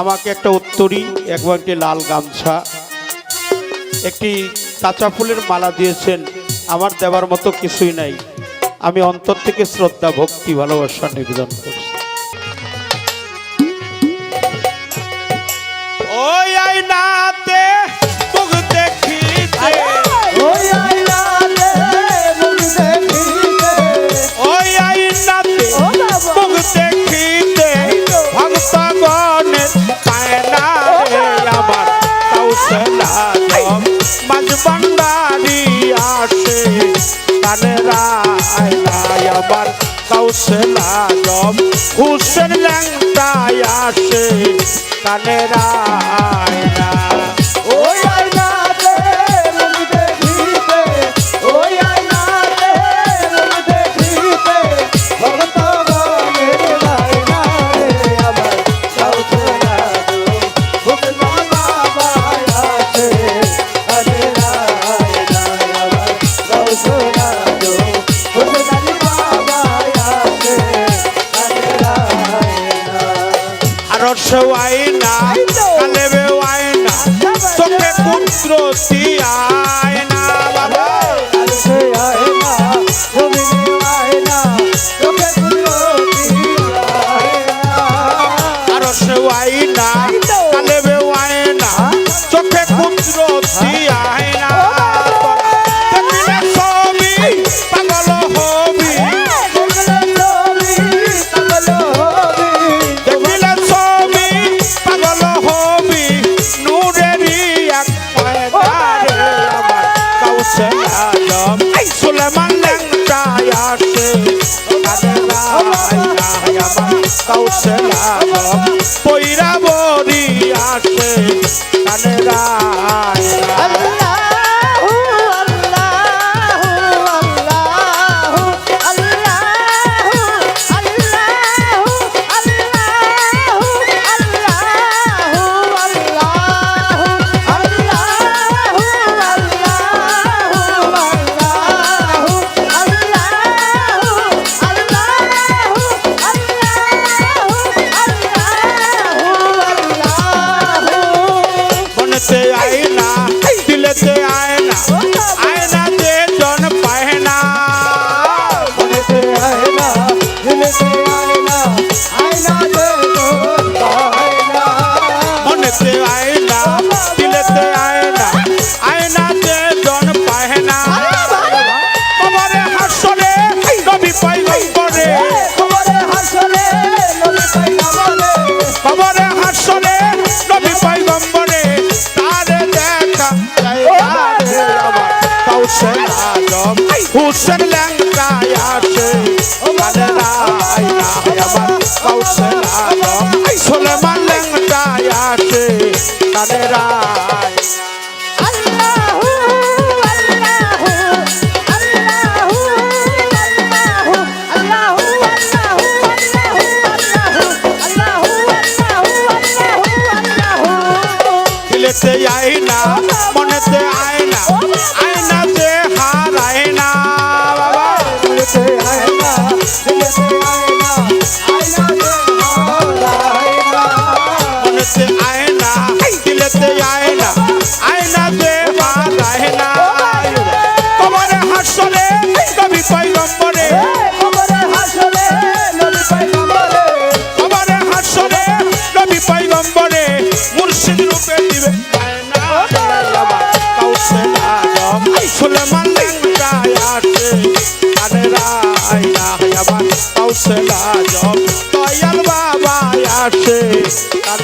আমাকে একটা উত্তরী একবার একটি লাল গামছা, একটি কাঁচা ফুলের মালা দিয়েছেন। আমার দেওয়ার মতো কিছুই নাই। আমি অন্তর থেকে শ্রদ্ধা, ভক্তি, ভালোবাসা নিবেদন করি। আবার কাউসে লাগম হুসেন ল্যাংটায় আসে কানেরা সবাই না কালেবে ওয়াই না তোকে কুদ্রতি কৌশল পৈরা বরি আসে কানে রায় হুসেন ল্যাংরায় আসে মালেরায় আমার কৌশল আই সোলেমান ল্যাংরায় আসে কালেরায় মনেতে আয় না মনেতে আয় না তার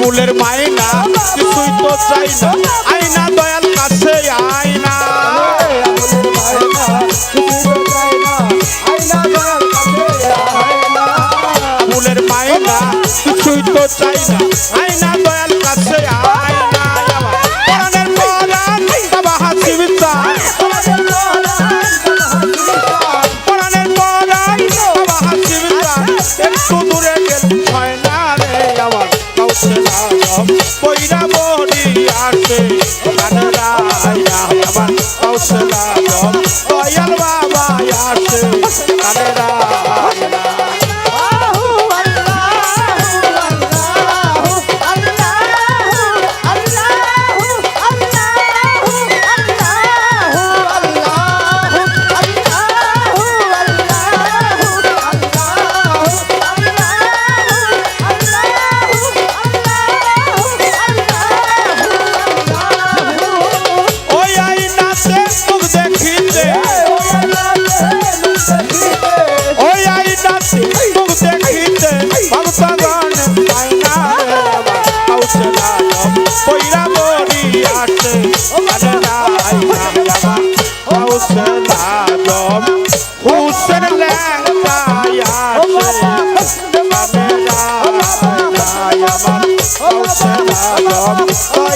মূলের মাইনা, কিছুই তো চাই না। আইনা দয়াল কাছে আইনা মূলের মাইনা, কিছুই তো চাই না। আইনা দয়াল কাছে আয় বানারায় আমার কৌশলা অবিশ্বাস